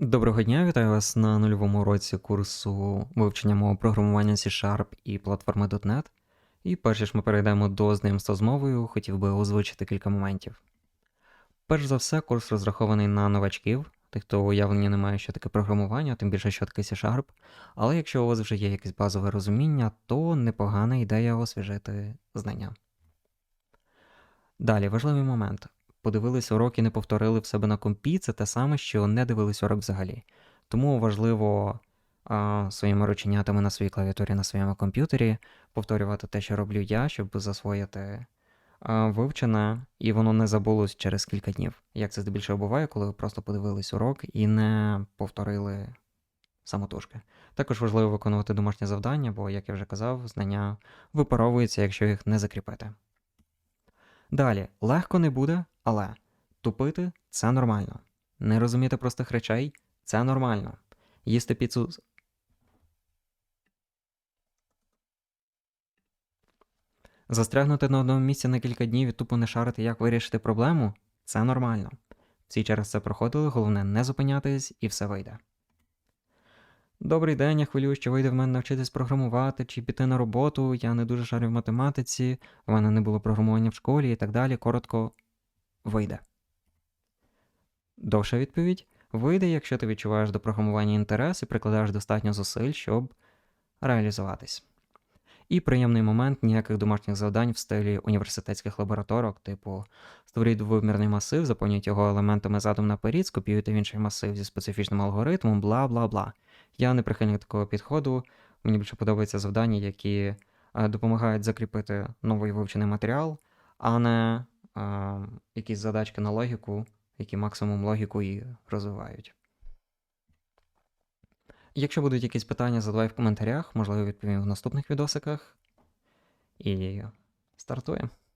Доброго дня, вітаю вас на нульовому уроці курсу вивчення мов програмування C-Sharp і платформи .NET. І перш ніж ми перейдемо до знайомства з мовою, хотів би озвучити кілька моментів. Перш за все, курс розрахований на новачків, тих, хто уявлення не має, що таке програмування, тим більше, що таке C-Sharp. Але якщо у вас вже є якесь базове розуміння, то непогана ідея освіжити знання. Далі, важливий момент. Подивились урок і не повторили в себе на компі, це те саме, що не дивились урок взагалі. Тому важливо а, своїми рученятами на своїй клавіатурі на своєму комп'ютері повторювати те, що роблю я, щоб засвоїти а, вивчене, і воно не забулось через кілька днів. Як це здебільшого буває, коли ви просто подивились урок і не повторили самотужки. Також важливо виконувати домашнє завдання, бо, як я вже казав, знання випаровуються, якщо їх не закріпити. Далі, легко не буде, але тупити це нормально. Не розуміти простих речей це нормально. Їсти піцу. Застрягнути на одному місці на кілька днів і тупо не шарити, як вирішити проблему це нормально. Всі через це проходили, головне не зупинятись і все вийде. Добрий день, я хвилюю, що вийде в мене навчитись програмувати чи піти на роботу. Я не дуже шарю в математиці, в мене не було програмування в школі і так далі. Коротко вийде. Довша відповідь вийде, якщо ти відчуваєш до програмування інтерес і прикладаєш достатньо зусиль, щоб реалізуватись. І приємний момент ніяких домашніх завдань в стилі університетських лабораторок, типу створіть двовимірний масив, заповніть його елементами задом наперед, скопіюйте в інший масив зі специфічним алгоритмом, бла бла бла. Я не прихильник такого підходу. Мені більше подобаються завдання, які е, допомагають закріпити новий вивчений матеріал, а не якісь задачки на логіку, які максимум логіку і розвивають. Якщо будуть якісь питання, задавай в коментарях, можливо, відповім в наступних відосиках. І стартуємо.